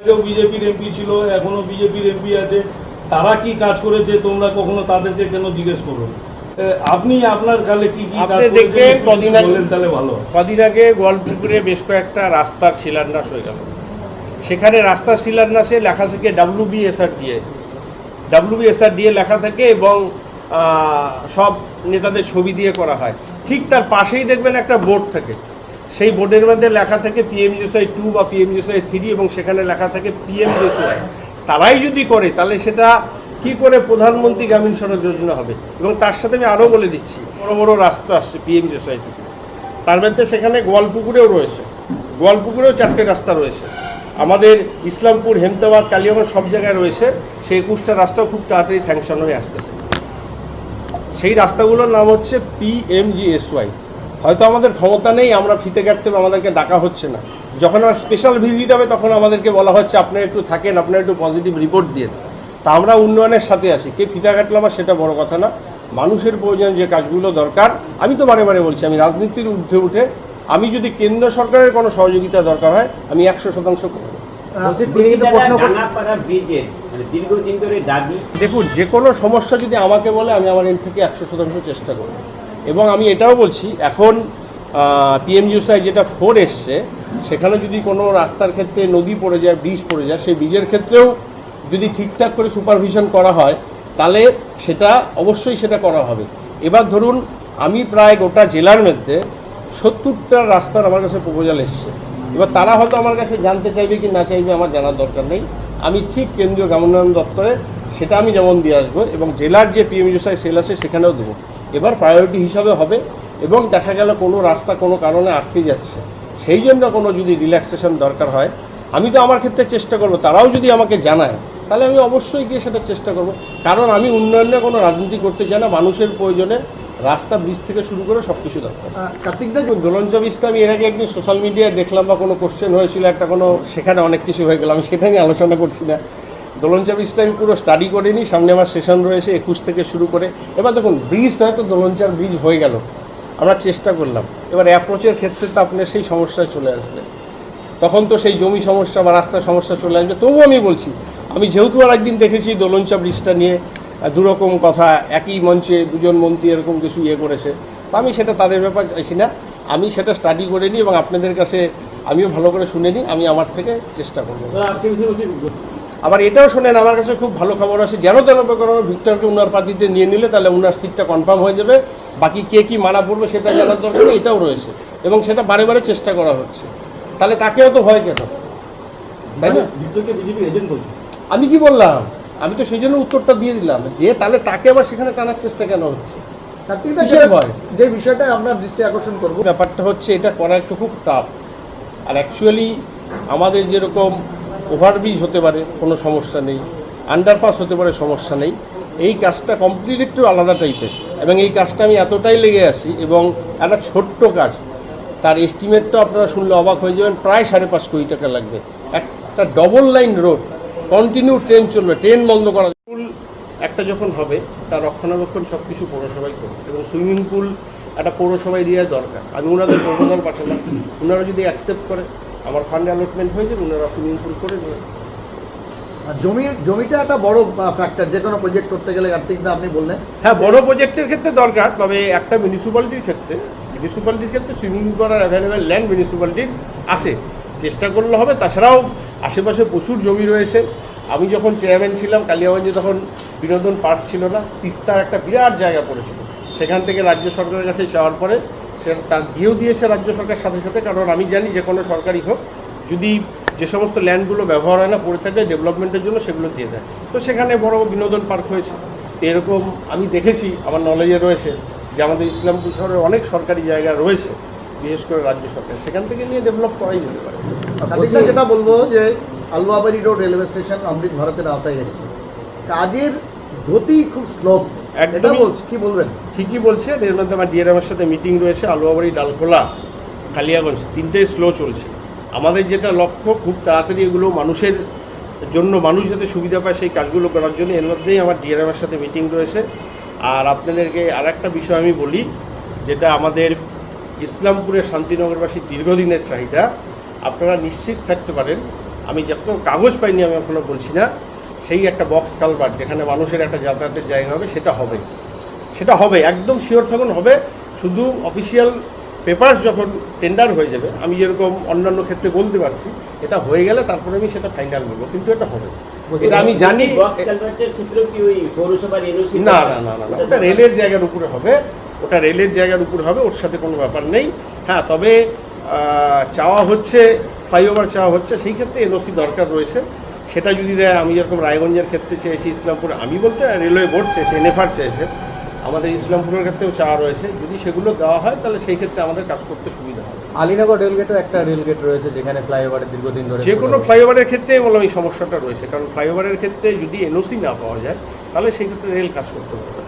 আগেও বিজেপির এমপি ছিল এখনও বিজেপির এমপি আছে। তারা কি কাজ করেছে তোমরা কখনো তাদেরকে কেন জিজ্ঞেস করো? আপনি আপনার কালে কি আপনি দেখবেন কদিন আগে- তাহলে ভালো কদিন আগে গোয়ালপুকুরে বেশ কয়েকটা রাস্তার শিলান্যাস হয়ে গেল। সেখানে রাস্তার শিলান্যাসে লেখা থাকে ডাব্লিউ বিএসআর দিয়ে ডাব্লিউ বিএসআর দিয়ে লেখা থাকে এবং আহ, সব নেতাদের ছবি দিয়ে করা হয়। ঠিক তার পাশেই দেখবেন একটা বোর্ড থাকে। সেই বোর্ডের মধ্যে লেখা থাকে পিএমজিএসআই টু বা পিএমজিএসআই থ্রি এবং সেখানে লেখা থাকে পিএমজিএসআই তারাই যদি করে, তাহলে সেটা কি করে প্রধানমন্ত্রী গ্রামীণ সড়ক যোজনা হবে? এবং তার সাথে আমি আরও বলে দিচ্ছি, বড় বড় রাস্তা আসছে পিএমজিএসআই থেকে তার মধ্যে সেখানে গোয়ালপুকুরেও রয়েছে। গোয়ালপুকুরেও চারটে রাস্তা রয়েছে। আমাদের ইসলামপুর, হেমদাবাদ, কালিয়াগঞ্জ সব জায়গায় রয়েছে। সেই একুশটা রাস্তাও খুব তাড়াতাড়ি স্যাংশন হয়ে আসতেছে। সেই রাস্তাগুলোর নাম হচ্ছে পিএমজিএসওয়াই হয়তো আমাদের ক্ষমতা নেই আমরা ফিতে কাটতে আমাদেরকে ডাকা হচ্ছে না। যখন আমার স্পেশাল ভিজিট হবে তখন আমাদেরকে বলা হচ্ছে আপনারা একটু থাকেন আপনারা একটু পজিটিভ রিপোর্ট দিন তা আমরা উন্নয়নের সাথে আসি কে ফিতা কাটলো আমার সেটা বড় কথা না। মানুষের প্রয়োজন যে কাজগুলো দরকার আমি তো বারে বারে বলছি আমি রাজনীতির ঊর্ধ্বে উঠে আমি যদি কেন্দ্র সরকারের কোনো সহযোগিতা দরকার হয় আমি একশো শতাংশ করব। মানে দীর্ঘদিন ধরে দাবি দেখুন যে কোনো সমস্যা যদি আমাকে বলে আমি আমার এর থেকে একশো শতাংশ চেষ্টা করব। এবং আমি এটাও বলছি, এখন পিএমজিউসাই যেটা ফোর এসছে, সেখানে যদি কোনো রাস্তার ক্ষেত্রে নদী পড়ে যায় ব্রিজ পড়ে যায়, সেই ব্রিজের ক্ষেত্রেও যদি ঠিকঠাক করে সুপারভিশন করা হয়, তাহলে সেটা অবশ্যই সেটা করা হবে। এবার ধরুন, আমি প্রায় গোটা জেলার মধ্যে সত্তরটা রাস্তার আমার কাছে প্রপোজাল এসছে। এবার তারা হয়তো আমার কাছে জানতে চাইবে কি না চাইবে, আমার জানার দরকার নেই। আমি ঠিক কেন্দ্রীয় গ্রামোন্নয়ন দপ্তরে সেটা আমি যেমন দিয়ে আসব এবং জেলার যে পিএমজিসাই সেল আছে, সেখানেও দেবো। এবার প্রায়োরিটি হিসাবে হবে এবং দেখা গেল কোনো রাস্তা কোনো কারণে আটকে যাচ্ছে। সেই জন্য কোনো যদি রিল্যাক্সেশন দরকার হয় আমি তো আমার ক্ষেত্রে চেষ্টা করব তারাও যদি আমাকে জানায় তাহলে আমি অবশ্যই গিয়ে সেটা চেষ্টা করব। কারণ আমি উন্নয়নে কোনো রাজনীতি করতে চাই না মানুষের প্রয়োজনে রাস্তা ব্রিজ থেকে শুরু করে সব কিছু দরকার কার্তিক দা দোলন চব্বিশটা আমি এর আগে একদিন সোশ্যাল মিডিয়ায় দেখলাম বা কোনো কোশ্চেন হয়েছিল একটা কোনো সেখানে অনেক কিছু হয়ে গেল আমি সেটা নিয়ে আলোচনা করছি না। দোলন চব্বিশটা আমি পুরো স্টাডি করিনি, সামনে আমার সেশন রয়েছে, একুশ থেকে শুরু করে। এবার দেখুন ব্রিজ তো হয়তো দোলনচার ব্রিজ হয়ে গেল। আমরা চেষ্টা করলাম। এবার অ্যাপ্রোচের ক্ষেত্রে তো আপনার সেই সমস্যা চলে আসবে। তখন তো সেই জমি সমস্যা বা রাস্তার সমস্যা চলে আসবে। তবুও আমি বলছি, আমি যেহেতু আর একদিন দেখেছি দোলনচা ব্রিজটা নিয়ে দুরকম কথা, একই মঞ্চে দুজন মন্ত্রী এরকম কিছু ইয়ে করেছে। তো আমি সেটা তাদের ব্যাপার চাইছি না। আমি সেটা স্টাডি করে নিই এবং আপনাদের কাছে আমিও ভালো করে শুনে নিই। আমি আমার থেকে চেষ্টা করব। আবার এটাও শোনেন আমার কাছে খুব ভালো খবর আছে যেন তেন প্রকার ভিক্টরকে উনার পার্টিতে নিয়ে নিলে তাহলে উনার সিটটা কনফার্ম হয়ে যাবে। বাকি কে কি মারা পড়বে সেটা জানার দরকার এটাও রয়েছে। এবং সেটা বারে বারে চেষ্টা করা হচ্ছে। তাহলে তাকেও তো ভয় কেন? তাই না? এজেন্ট বলছে। আমি কি বললাম? আমি তো সেই জন্য উত্তরটা দিয়ে দিলাম যে তাহলে তাকে আবার সেখানে টানার চেষ্টা কেন হচ্ছে? যে বিষয়টা আমরা দৃষ্টি আকর্ষণ করব। ব্যাপারটা হচ্ছে এটা করা একটু খুব টাফ আর অ্যাকচুয়ালি আমাদের যেরকম ওভারব্রিজ হতে পারে, কোনো সমস্যা নেই। আন্ডারপাস হতে পারে, সমস্যা নেই। এই কাজটা কমপ্লিট একটু আলাদা টাইপের এবং এই কাজটা আমি এতটাই লেগে আছি এবং একটা ছোট্ট কাজ। তার এস্টিমেটটা আপনারা শুনলে অবাক হয়ে যাবেন, প্রায় সাড়ে পাঁচ কোটি টাকা লাগবে। একটা double line road continue train চলবে ট্রেন বন্ধ করা। পুল একটা যখন হবে, তার রক্ষণাবেক্ষণ সব কিছু পৌরসভায় করবে। এবং সুইমিং পুল একটা পৌরসভা এরিয়ায় দরকার। আমি ওনাদের প্রপোজাল পাঠালাম। ওনারা যদি অ্যাকসেপ্ট করে আমার ফান্ড অ্যালটমেন্ট হয়ে যাবে ওনারা সুইমিং পুল করে দেবে। জমিটা একটা বড় ফ্যাক্টর যে কোনো প্রজেক্ট করতে গেলে কার্তিক দা আপনি বললেন। হ্যাঁ বড় প্রজেক্টের ক্ষেত্রে দরকার তবে একটা মিউনিসিপ্যালিটির ক্ষেত্রে মিউনিসিপ্যালিটির ক্ষেত্রে সুইমিং পুল করার অ্যাভেলেবেল ল্যান্ড মিউনিসিপ্যালিটির আছে। চেষ্টা করলে হবে তাছাড়াও আশেপাশে প্রচুর জমি রয়েছে। আমি যখন চেয়ারম্যান ছিলাম কালিয়াগঞ্জে তখন বিনোদন পার্ক ছিল না তিস্তার একটা বিরাট জায়গা পড়েছিল। সেখান থেকে রাজ্য সরকারের কাছে যাওয়ার পরে সে তার দিয়েও দিয়েছে রাজ্য সরকার সাথে সাথে কারণ আমি জানি যে কোনো সরকারি হোক যদি যে সমস্ত ল্যান্ডগুলো ব্যবহার হয় না পড়ে থাকে ডেভেলপমেন্টের জন্য সেগুলো দিয়ে দেয়। তো সেখানে বড় বিনোদন পার্ক হয়েছে। তো এরকম আমি দেখেছি আমার নলেজে রয়েছে যে আমাদের ইসলামপুর শহরে অনেক সরকারি জায়গা রয়েছে বিশেষ করে রাজ্য সরকার। সেখান থেকে নিয়ে ডেভেলপ করাই যেতে পারে। যেটা বলব যে Aluabari road railway station Amrit ভারতের আওতায় এসছে। কাজের গতি খুব স্লো এটা একদমই- বলছি কি বলবেন? ঠিকই বলছে এর মধ্যে আমার ডিআরএমের সাথে মিটিং রয়েছে আলুয়াবাড়ি ডালখোলা কালিয়াগঞ্জ। তিনটেই স্লো চলছে। আমাদের যেটা লক্ষ্য খুব তাড়াতাড়ি এগুলো মানুষের জন্য মানুষ যাতে সুবিধা পায় সেই কাজগুলো করার জন্য এর মধ্যেই আমার ডিআরএমের সাথে মিটিং রয়েছে। আর আপনাদেরকে আর একটা বিষয় আমি বলি যেটা আমাদের ইসলামপুরের শান্তিনগরবাসীর দীর্ঘদিনের চাহিদা আপনারা নিশ্চিত থাকতে পারেন। আমি যত কাগজ পাইনি আমি এখনও বলছি না। সেই একটা বক্স কালভার্ট যেখানে মানুষের একটা যাতায়াতের জায়গা হবে সেটা হবে। সেটা হবে একদম শিওর থাকুন হবে। শুধু অফিসিয়াল পেপার যখন টেন্ডার হয়ে যাবে আমি যেরকম অন্যান্য ক্ষেত্রে বলতে পারছি এটা হয়ে গেলে তারপরে আমি সেটা ফাইনাল বলব কিন্তু এটা হবে। এটা আমি জানি না না না না ওটা রেলের জায়গার উপরে হবে। ওটা রেলের জায়গার উপরে হবে ওর সাথে কোনো ব্যাপার নেই। হ্যাঁ তবে চাওয়া হচ্ছে ফ্লাইওভার চাওয়া হচ্ছে সেই ক্ষেত্রে এনওসি দরকার রয়েছে। সেটা যদি দেয় আমি যেরকম রায়গঞ্জের ক্ষেত্রে চেয়েছি ইসলামপুর আমি বলতে রেলওয়ে বোর্ড চেয়েছে এনএফআর চেয়েছে আমাদের ইসলামপুরের ক্ষেত্রেও চা রয়েছে যদি সেগুলো দেওয়া হয় তাহলে সেই ক্ষেত্রে আমাদের কাজ করতে সুবিধা হবে। আলিনগর রেলগেটও একটা রেলগেট রয়েছে যেখানে ফ্লাইওভারের দীর্ঘদিন ধরে যে কোনো ফ্লাইওভারের ক্ষেত্রে বললাম এই সমস্যাটা রয়েছে কারণ ফ্লাইওভারের ক্ষেত্রে যদি এনওসি না পাওয়া যায় তাহলে সেই ক্ষেত্রে রেল কাজ করতে পারবে